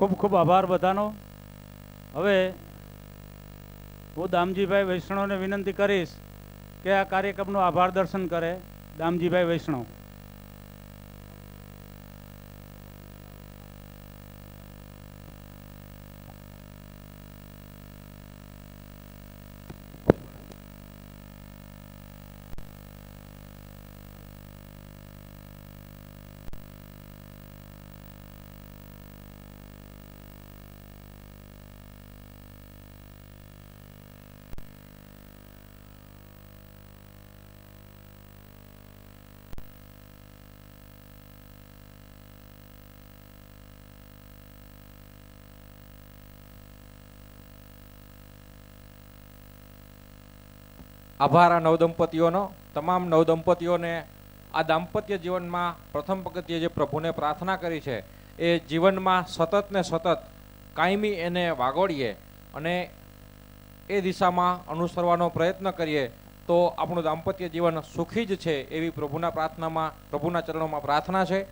ખૂબ ખૂબ આભાર બધાનો. હવે હું દામજીભાઈ વૈષ્ણવને વિનંતી કરીશ કે આ કાર્યક્રમનું આભાર દર્શન કરે. દામજીભાઈ વૈષ્ણવ. આભાર આ નવદંપતીઓનો. તમામ નવદંપતીઓને આ દાંપત્ય જીવનમાં પ્રથમ પગથિયે જે પ્રભુને પ્રાર્થના કરી છે, એ જીવનમાં સતત ને સતત કાયમી એને વાગોળીએ અને એ દિશામાં અનુસરવાનો પ્રયત્ન કરીએ, તો આપણું દાંપત્ય જીવન સુખી જ છે એવી પ્રભુના પ્રાર્થનામાં, પ્રભુના ચરણોમાં પ્રાર્થના છે.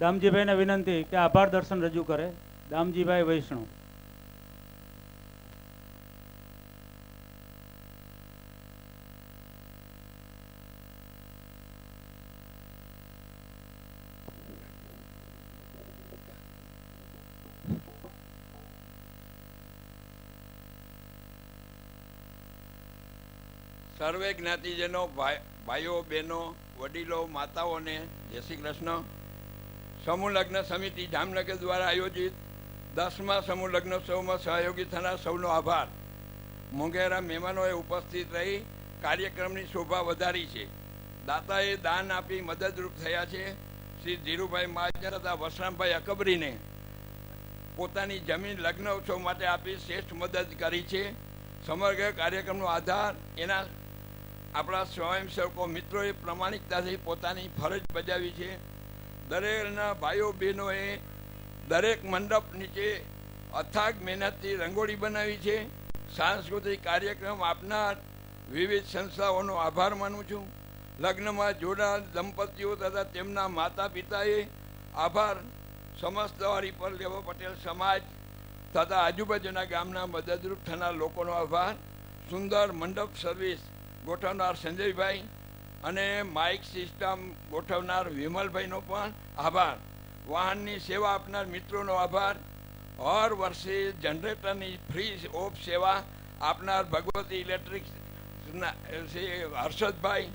દામજીભાઈને વિનંતી કે આભાર દર્શન રજૂ કરે. દામજીભાઈ વૈષ્ણવ. સર્વે જ્ઞાતિજનો, ભાઈ- ભાઈઓ, બહેનો, વડીલો, માતાઓને જય શ્રી કૃષ્ણ. સમૂહ લગ્ન સમિતિ જામનગર દ્વારા આયોજિત દસમા સમૂહ લગ્નોત્સવમાં સહયોગી થનાર સૌનો આભાર. મોંઘેરા મહેમાનોએ ઉપસ્થિત રહી કાર્યક્રમની શોભા વધારી છે. દાતાએ દાન આપી મદદરૂપ થયા છે. શ્રી ધીરુભાઈ મહાજન તથા વસરામભાઈ અકબરીને પોતાની જમીન લગ્ન ઉત્સવ માટે આપી શ્રેષ્ઠ મદદ કરી છે. સમગ્ર કાર્યક્રમનો આધાર એના આપણા સ્વયંસેવકો મિત્રોએ પ્રમાણિકતાથી પોતાની ફરજ બજાવી છે. દરેકના ભાઈઓ બહેનોએ દરેક મંડપ નીચે અથાગ મહેનતથી રંગોળી બનાવી છે. સાંસ્કૃતિક કાર્યક્રમ આપનાર વિવિધ સંસ્થાઓનો આભાર માનું છું. લગ્નમાં જોડાયેલ દંપતીઓ તથા તેમના માતા પિતાએ આભાર સમસ્ત પર લેવો પટેલ સમાજ તથા આજુબાજુના ગામના મદદરૂપ થનાર લોકોનો આભાર. સુંદર મંડપ સર્વિસ ગોઠવનાર સંજયભાઈ અને માઇક સિસ્ટમ ગોઠવનાર વિમલભાઈનો પણ આભાર. વાહનની સેવા આપનાર મિત્રોનો આભાર. હર વર્ષે જનરેટરની ફ્રી ઓફ સેવા આપનાર ભગવતી ઇલેક્ટ્રિક હર્ષદભાઈ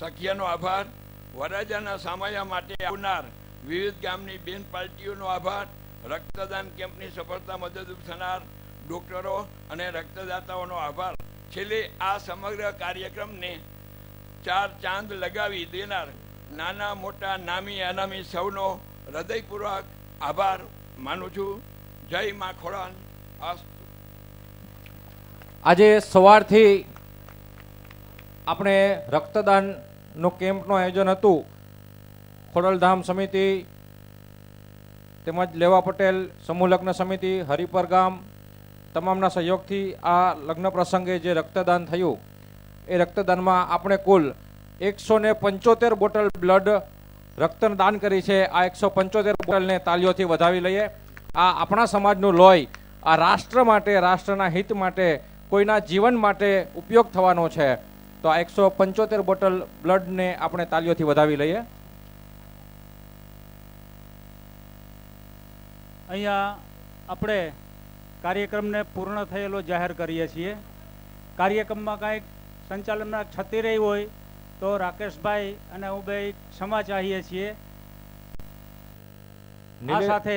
સખિયાનો આભાર. વરરાજાના સામાયા માટે આવનાર વિવિધ ગામની બેન પાર્ટીઓનો આભાર. રક્તદાન કેમ્પની સફળતા મદદરૂપ થનાર ડોક્ટરો અને રક્તદાતાઓનો આભાર. છેલ્લે આ સમગ્ર કાર્યક્રમને ચાર ચાંદ લગાવી દેનાર નાના, મોટા, નામી, અનામી સૌનો હૃદયપૂર્વક આભાર માનું છું. જય મા અસ્તુ. આજે સવારથી આપણે રક્તદાનનો કેમ્પનું આયોજન હતું. ખોડલધામ સમિતિ, તેમજ લેવા પટેલ સમૂહ લગ્ન સમિતિ, હરિપર ગામ તમામના સહયોગથી આ લગ્ન પ્રસંગે જે રક્તદાન થયું, એ રક્તદાનમાં આપણે કુલ એકસો ને પંચોતેર બોટલ બ્લડ રક્તદાન કરી છે. આ એકસો પંચોતેર બોટલને તાલીઓથી વધાવી લઈએ. આ આપણા સમાજનું લોહી આ રાષ્ટ્ર માટે, રાષ્ટ્રના હિત માટે, કોઈના જીવન માટે ઉપયોગ થવાનો છે. તો આ એકસો પંચોતેર બોટલ બ્લડને આપણે તાલીઓથી વધાવી લઈએ. અહીંયા આપણે કાર્યક્રમને પૂર્ણ થયેલો જાહેર કરીએ છીએ. કાર્યક્રમમાં કાંઈક સંચાલનમાં છતી રહી હોય તો રાકેશભાઈ અને હું બે ક્ષમા ચાહીએ છીએ. આ સાથે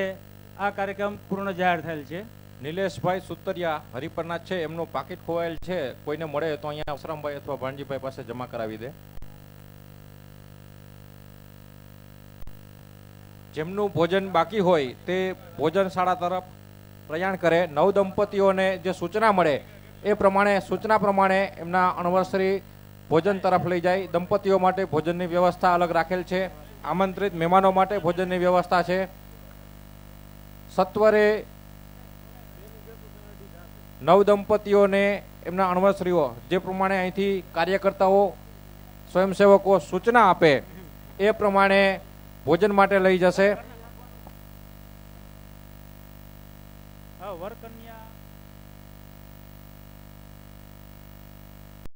આ કાર્યક્રમ પૂર્ણ જાહેર થયેલ છે. નિલેશભાઈ સુતરિયા હરિપરના છે એમનું પાકીટ ખોવાયેલ છે. કોઈને મળે તો અહીંયા અસરામભાઈ અથવા ભાણજીભાઈ પાસે જમા કરાવી દે. જેમનું ભોજન બાકી હોય તે ભોજનશાળા તરફ પ્રયાણ કરે, નવ દંપતીઓને જે સૂચના મળે, એ પ્રમાણે, સૂચના પ્રમાણે એમના અણવર્સરી ભોજન તરફ લઈ જાય. દંપતીઓ માટે ભોજનની વ્યવસ્થા અલગ રાખેલ છે. આમંત્રિત મહેમાનો માટે ભોજનની વ્યવસ્થા છે. સત્વરે નવ દંપતીઓને એમના અણવસરીઓ જે પ્રમાણે અહીંથી કાર્યકર્તાઓ, સ્વયંસેવકો સૂચના આપે, એ પ્રમાણે ભોજન માટે લઈ જશે. વરકન્યા